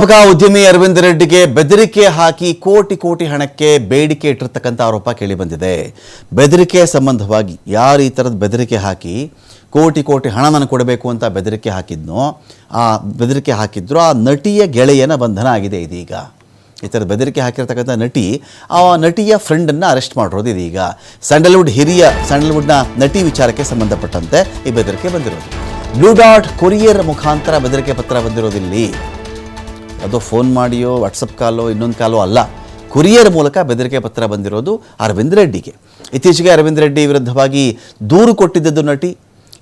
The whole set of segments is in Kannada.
ಅಪಘಾ ಉದ್ಯಮಿ ಅರವಿಂದ್ ರೆಡ್ಡಿಗೆ ಬೆದರಿಕೆ ಹಾಕಿ ಕೋಟಿ ಕೋಟಿ ಹಣಕ್ಕೆ ಬೇಡಿಕೆ ಇಟ್ಟಿರ್ತಕ್ಕಂಥ ಆರೋಪ ಕೇಳಿಬಂದಿದೆ ಬೆದರಿಕೆ ಸಂಬಂಧವಾಗಿ ಯಾರು ಈ ಥರದ ಬೆದರಿಕೆ ಹಾಕಿ ಕೋಟಿ ಕೋಟಿ ಹಣ ನಾನು ಕೊಡಬೇಕು ಅಂತ ಬೆದರಿಕೆ ಹಾಕಿದ್ನೋ, ಆ ಬೆದರಿಕೆ ಹಾಕಿದ್ರು, ಆ ನಟಿಯ ಗೆಳೆಯನ ಬಂಧನ ಆಗಿದೆ ಇದೀಗ. ಈ ಥರದ ಬೆದರಿಕೆ ಹಾಕಿರ್ತಕ್ಕಂಥ ನಟಿ, ಆ ನಟಿಯ ಫ್ರೆಂಡನ್ನು ಅರೆಸ್ಟ್ ಮಾಡಿರೋದು ಇದೀಗ. ಸ್ಯಾಂಡಲ್ವುಡ್ ಹಿರಿಯ ಸ್ಯಾಂಡಲ್ವುಡ್ನ ನಟಿ ವಿಚಾರಕ್ಕೆ ಸಂಬಂಧಪಟ್ಟಂತೆ ಈ ಬೆದರಿಕೆ ಬಂದಿರೋದು. ಬ್ಲೂ ಡಾಟ್ ಕೊರಿಯರ್ ಮುಖಾಂತರ ಬೆದರಿಕೆ ಪತ್ರ ಬಂದಿರೋದಿಲ್ಲಿ. ಅದು ಫೋನ್ ಮಾಡಿಯೋ ವಾಟ್ಸಪ್ ಕಾಲೋ, ಇನ್ನೊಂದು ಕಾಲೋ ಅಲ್ಲ. ಕುರಿಯರ್ ಮೂಲಕ ಬೆದರಿಕೆ ಪತ್ರ ಬಂದಿರೋದು ಅರವಿಂದ್ ರೆಡ್ಡಿಗೆ. ಇತ್ತೀಚೆಗೆ ಅರವಿಂದ್ ರೆಡ್ಡಿ ವಿರುದ್ಧವಾಗಿ ದೂರು ಕೊಟ್ಟಿದ್ದದ್ದು ನಟಿ.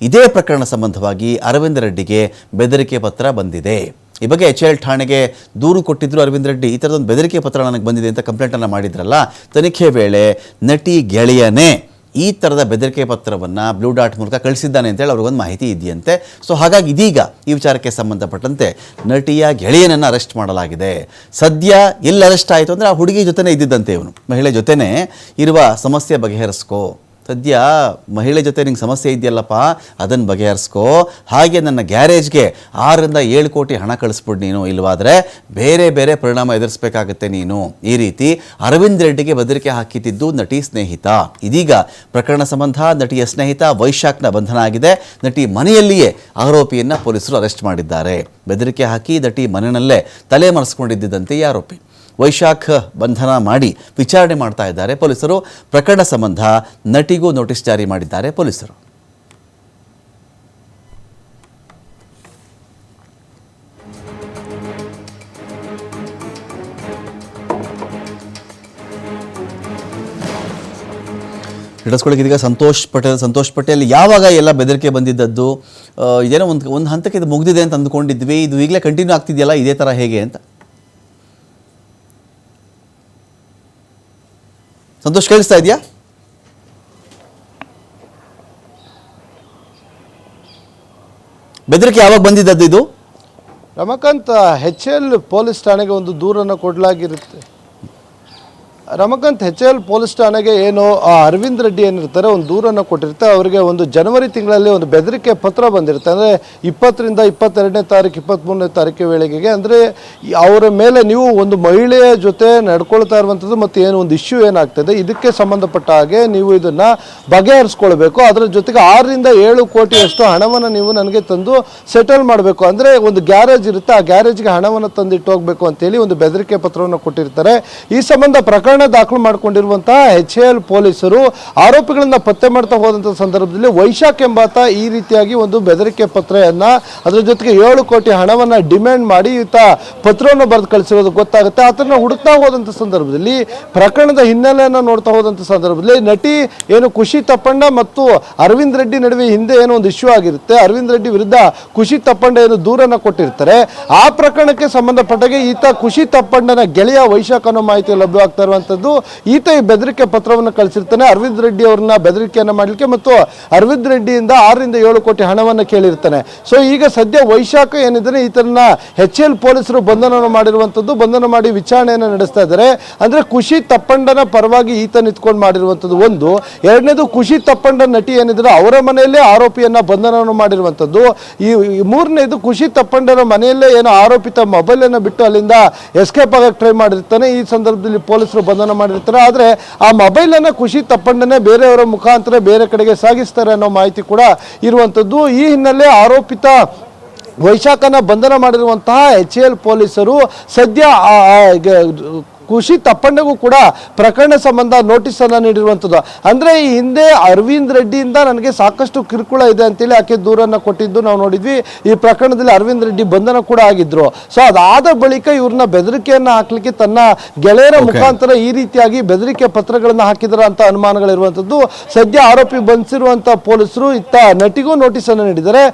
ಇದೇ ಪ್ರಕರಣ ಸಂಬಂಧವಾಗಿ ಅರವಿಂದ್ ರೆಡ್ಡಿಗೆ ಬೆದರಿಕೆ ಪತ್ರ ಬಂದಿದೆ. ಈ ಬಗ್ಗೆ ಎಚ್ ಎಲ್ ಠಾಣೆಗೆ ದೂರು ಕೊಟ್ಟಿದ್ರು ಅರವಿಂದ್ ರೆಡ್ಡಿ. ಈ ಥರದೊಂದು ಬೆದರಿಕೆ ಪತ್ರ ನನಗೆ ಬಂದಿದೆ ಅಂತ ಕಂಪ್ಲೇಂಟನ್ನು ಮಾಡಿದ್ರಲ್ಲ, ತನಿಖೆ ವೇಳೆ ನಟಿ ಗೆಳೆಯನೇ. ಈ ಥರದ ಬೆದರಿಕೆ ಪತ್ರವನ್ನು ಬ್ಲೂ ಡಾಟ್ ಮೂಲಕ ಕಳಿಸಿದ್ದಾನೆ ಅಂತೇಳಿ ಅವ್ರಿಗೊಂದು ಮಾಹಿತಿ ಇದೆಯಂತೆ. ಸೊ ಹಾಗಾಗಿ ಇದೀಗ ಈ ವಿಚಾರಕ್ಕೆ ಸಂಬಂಧಪಟ್ಟಂತೆ ನಟಿಯ ಗೆಳೆಯನನ್ನು ಅರೆಸ್ಟ್ ಮಾಡಲಾಗಿದೆ. ಸದ್ಯ ಎಲ್ಲಿ ಅರೆಸ್ಟ್ ಆಯಿತು ಅಂದರೆ ಆ ಹುಡುಗಿ ಜೊತೆನೇ ಇದ್ದಿದ್ದಂತೆ ಇವನು. ಮಹಿಳೆ ಜೊತೆನೇ ಇರುವ ಸಮಸ್ಯೆ ಬಗೆಹರಿಸ್ಕೋ. ಸದ್ಯ ಮಹಿಳೆ ಜೊತೆ ನಿಂಗೆ ಸಮಸ್ಯೆ ಇದೆಯಲ್ಲಪ್ಪ ಅದನ್ನು ಬಗೆಹರಿಸ್ಕೋ. ಹಾಗೆ ನನ್ನ ಗ್ಯಾರೇಜ್ಗೆ ಆರರಿಂದ ಏಳು ಕೋಟಿ ಹಣ ಕಳಿಸ್ಬಿಡು ನೀನು ಇಲ್ಲವಾದರೆ ಬೇರೆ ಬೇರೆ ಪರಿಣಾಮ ಎದುರಿಸಬೇಕಾಗತ್ತೆ ನೀನು. ಈ ರೀತಿ ಅರವಿಂದ್ ರೆಡ್ಡಿಗೆ ಬೆದರಿಕೆ ಹಾಕಿದ್ದು ನಟಿ ಸ್ನೇಹಿತ. ಇದೀಗ ಪ್ರಕರಣ ಸಂಬಂಧ ನಟಿಯ ಸ್ನೇಹಿತ ವೈಶಾಖ್ನ ಬಂಧನ ಆಗಿದೆ. ನಟಿ ಮನೆಯಲ್ಲಿಯೇ ಆರೋಪಿಯನ್ನು ಪೊಲೀಸರು ಅರೆಸ್ಟ್ ಮಾಡಿದ್ದಾರೆ. ಬೆದರಿಕೆ ಹಾಕಿ ನಟಿ ಮನೆಯಲ್ಲೇ ತಲೆ ಮರೆಸ್ಕೊಂಡಿದ್ದಂತೆ ಈ ಆರೋಪಿ. ವೈಶಾಖ್ ಬಂಧನ ಮಾಡಿ ವಿಚಾರಣೆ ಮಾಡ್ತಾ ಇದ್ದಾರೆ ಪೊಲೀಸರು. ಪ್ರಕರಣ ಸಂಬಂಧ ನಟಿಗೂ ನೋಟಿಸ್ ಜಾರಿ ಮಾಡಿದ್ದಾರೆ ಪೊಲೀಸರು. ಇದೀಗ ಸಂತೋಷ್ ಪಟೇಲ್ ಸಂತೋಷ್ ಪಟೇಲ್ ಯಾವಾಗ ಎಲ್ಲ ಬೆದರಿಕೆ ಬಂದಿದ್ದದ್ದು? ಏನೋ ಒಂದು ಒಂದು ಹಂತಕ್ಕೆ ಇದು ಮುಗಿದಿದೆ ಅಂತ ಅಂದ್ಕೊಂಡಿದ್ವಿ. ಇದು ಈಗಲೇ ಕಂಟಿನ್ಯೂ ಆಗ್ತಿದೆಯಲ್ಲ, ಇದೇ ಥರ ಹೇಗೆ ಅಂತ? ಸಂತೋಷ್ ಕೇಳಿಸ್ತಾ ಇದೆಯಾ? ಬೆದರಿಕೆ ಯಾವಾಗ ಬಂದಿದ್ದದ್ದು ಇದು? ರಮಕಾಂತ್ ಹೆಚ್ ಎಲ್ ಪೊಲೀಸ್ ಠಾಣೆಗೆ ಒಂದು ದೂರನ್ನು ಕೊಡಲಾಗಿರುತ್ತೆ. ರಮಕಾಂತ್ ಎಲ್ ಪೊಲೀಸ್ ಠಾಣೆಗೆ ಏನು ಅರವಿಂದ್ ರೆಡ್ಡಿ ಏನಿರ್ತಾರೆ, ಒಂದು ದೂರನ್ನು ಕೊಟ್ಟಿರ್ತಾರೆ. ಅವರಿಗೆ ಒಂದು ಜನವರಿ ತಿಂಗಳಲ್ಲಿ ಒಂದು ಬೆದರಿಕೆ ಪತ್ರ ಬಂದಿರುತ್ತೆ. ಅಂದರೆ ಇಪ್ಪತ್ತರಿಂದ ಇಪ್ಪತ್ತೆರಡನೇ ತಾರೀಕು ಇಪ್ಪತ್ತ್ಮೂರನೇ ತಾರೀಕು ವೇಳೆಗೆ ಅಂದರೆ ಅವರ ಮೇಲೆ ನೀವು ಒಂದು ಮಹಿಳೆಯ ಜೊತೆ ನಡ್ಕೊಳ್ತಾ ಇರುವಂಥದ್ದು ಮತ್ತು ಏನು, ಒಂದು ಇಶ್ಯೂ ಏನಾಗ್ತದೆ? ಇದಕ್ಕೆ ಸಂಬಂಧಪಟ್ಟ ಹಾಗೆ ನೀವು ಇದನ್ನು ಬಗೆಹರಿಸ್ಕೊಳ್ಬೇಕು. ಅದರ ಜೊತೆಗೆ ಆರರಿಂದ ಏಳು ಕೋಟಿಯಷ್ಟು ಹಣವನ್ನು ನೀವು ನನಗೆ ತಂದು ಸೆಟಲ್ ಮಾಡಬೇಕು. ಅಂದರೆ ಒಂದು ಗ್ಯಾರೇಜ್ ಇರುತ್ತೆ. ಆ ಗ್ಯಾರೇಜ್ಗೆ ಹಣವನ್ನು ತಂದಿಟ್ಟು ಹೋಗಬೇಕು ಅಂತೇಳಿ ಒಂದು ಬೆದರಿಕೆ ಪತ್ರವನ್ನು ಕೊಟ್ಟಿರ್ತಾರೆ. ಈ ಸಂಬಂಧ ಪ್ರಕರಣ ದಾಖಲು ಮಾಡಿಕೊಂಡಿರುವಂತಹ ಎಚ್ ಎಲ್ ಪೊಲೀಸರು ಆರೋಪಿಗಳನ್ನ ಪತ್ತೆ ಮಾಡ್ತಾ ಹೋದಂತ ಸಂದರ್ಭದಲ್ಲಿ ವೈಶಾಖ್ ಎಂಬಾತ ಈ ರೀತಿಯಾಗಿ ಒಂದು ಬೆದರಿಕೆ ಪತ್ರೆಯನ್ನ ಅದರ ಜೊತೆಗೆ ಏಳು ಕೋಟಿ ಹಣವನ್ನ ಡಿಮ್ಯಾಂಡ್ ಮಾಡಿ ಈತ ಪತ್ರವನ್ನು ಬರೆದು ಕಳಿಸಿರೋದು ಗೊತ್ತಾಗುತ್ತೆ. ಆತನ ಹುಡುಕ್ತಾ ಹೋದಂತ ಸಂದರ್ಭದಲ್ಲಿ, ಪ್ರಕರಣದ ಹಿನ್ನೆಲೆಯನ್ನು ನೋಡ್ತಾ ಹೋದಂತ ಸಂದರ್ಭದಲ್ಲಿ ನಟಿ ಏನು ಖುಷಿ ತಪ್ಪಣ್ಣ ಮತ್ತು ಅರವಿಂದ್ ರೆಡ್ಡಿ ನಡುವೆ ಹಿಂದೆ ಏನೋ ಒಂದು ಇಶ್ಯೂ ಆಗಿರುತ್ತೆ. ಅರವಿಂದ್ ರೆಡ್ಡಿ ವಿರುದ್ಧ ಖುಷಿ ತಪ್ಪಂಡ ಏನು ದೂರನ್ನ ಕೊಟ್ಟಿರ್ತಾರೆ. ಆ ಪ್ರಕರಣಕ್ಕೆ ಸಂಬಂಧಪಟ್ಟಾಗೆ ಈತ ಖುಷಿ ತಪ್ಪಣ್ಣನ ಗೆಳೆಯ ವೈಶಾಖ ಅನ್ನೋ ಮಾಹಿತಿ ಲಭ್ಯವಾಗ್ತಾ ಇರುವಂಥದ್ದು ಈತ ಈ ಬೆದರಿಕೆ ಪತ್ರವನ್ನು ಕಳಿಸಿರ್ತಾನೆ. ಅರವಿಂದ್ ರೆಡ್ಡಿ ಅವ್ರನ್ನ ಬೆದರಿಕೆಯನ್ನು ಮಾಡಲಿಕ್ಕೆ ಮತ್ತು ಅರವಿಂದ್ ರೆಡ್ಡಿಯಿಂದ ಆರರಿಂದ ಏಳು ಕೋಟಿ ಹಣವನ್ನು ಕೇಳಿರ್ತಾನೆ. ಸೊ ಈಗ ಸದ್ಯ ವೈಶಾಖ ಏನಿದ್ರೆ ಈತನ ಎಚ್ ಎಲ್ ಪೊಲೀಸರು ಬಂಧನವನ್ನು ಮಾಡಿರುವಂಥದ್ದು ಬಂಧನ ಮಾಡಿ ವಿಚಾರಣೆಯನ್ನು ನಡೆಸ್ತಾ ಇದ್ದಾರೆ. ಅಂದರೆ ಖುಷಿ ತಪ್ಪಂಡನ ಪರವಾಗಿ ಈತ ನಿಂತ್ಕೊಂಡು ಮಾಡಿರುವಂಥದ್ದು ಒಂದು. ಎರಡನೇದು ಖುಷಿ ತಪ್ಪಂಡ ನಟಿ ಏನಿದ್ರೆ ಅವರ ಮನೆಯಲ್ಲೇ ಆರೋಪಿಯನ್ನು ಬಂಧನವನ್ನು ಮಾಡಿರುವಂಥದ್ದು ಈ ಮೂರನೇದು ಖುಷಿ ತಪ್ಪಂಡನ ಮನೆಯಲ್ಲೇ ಏನೋ ಆರೋಪಿತ ಮೊಬೈಲನ್ನು ಬಿಟ್ಟು ಅಲ್ಲಿಂದ ಎಸ್ಕೇಪ್ ಆಗಕ್ಕೆ ಟ್ರೈ ಮಾಡಿರ್ತಾನೆ. ಈ ಸಂದರ್ಭದಲ್ಲಿ ಪೊಲೀಸರು ಬಂಧನ ಮಾಡಿರ್ತಾರೆ. ಆದರೆ ಆ ಮೊಬೈಲನ್ನು ಖುಷಿ ತಪ್ಪಂಡನೆ ಬೇರೆಯವರ ಮುಖಾಂತರ ಬೇರೆ ಕಡೆಗೆ ಸಾಗಿಸ್ತಾರೆ ಅನ್ನೋ ಮಾಹಿತಿ ಕೂಡ ಇರುವಂಥದ್ದು ಈ ಹಿನ್ನೆಲೆ ಆರೋಪಿತ ವೈಶಾಖನ ಬಂಧನ ಮಾಡಿರುವಂತಹ ಎಚ್ ಎಲ್ ಪೊಲೀಸರು ಸದ್ಯ ಖುಷಿ ತಪ್ಪಣ್ಣಗೂ ಕೂಡ ಪ್ರಕರಣ ಸಂಬಂಧ ನೋಟಿಸ್ ಅನ್ನ ನೀಡಿರುವಂಥದ್ದು ಅಂದ್ರೆ ಈ ಹಿಂದೆ ಅರವಿಂದ್ ರೆಡ್ಡಿಯಿಂದ ನನಗೆ ಸಾಕಷ್ಟು ಕಿರುಕುಳ ಇದೆ ಅಂತೇಳಿ ಆಕೆ ದೂರನ್ನ ಕೊಟ್ಟಿದ್ದು ನಾವು ನೋಡಿದ್ವಿ. ಈ ಪ್ರಕರಣದಲ್ಲಿ ಅರವಿಂದ್ ರೆಡ್ಡಿ ಬಂಧನ ಕೂಡ ಆಗಿದ್ರು. ಸೊ ಅದಾದ ಬಳಿಕ ಇವ್ರನ್ನ ಬೆದರಿಕೆಯನ್ನ ಹಾಕಲಿಕ್ಕೆ ತನ್ನ ಗೆಳೆಯರ ಮುಖಾಂತರ ಈ ರೀತಿಯಾಗಿ ಬೆದರಿಕೆ ಪತ್ರಗಳನ್ನು ಹಾಕಿದರ ಅಂತ ಅನುಮಾನಗಳಿರುವಂಥದ್ದು ಸದ್ಯ ಆರೋಪಿ ಬಂಧಿಸಿರುವಂಥ ಪೊಲೀಸರು ಇತ್ತ ನಟಿಗೂ ನೋಟಿಸ್ ಅನ್ನು ನೀಡಿದ್ದಾರೆ.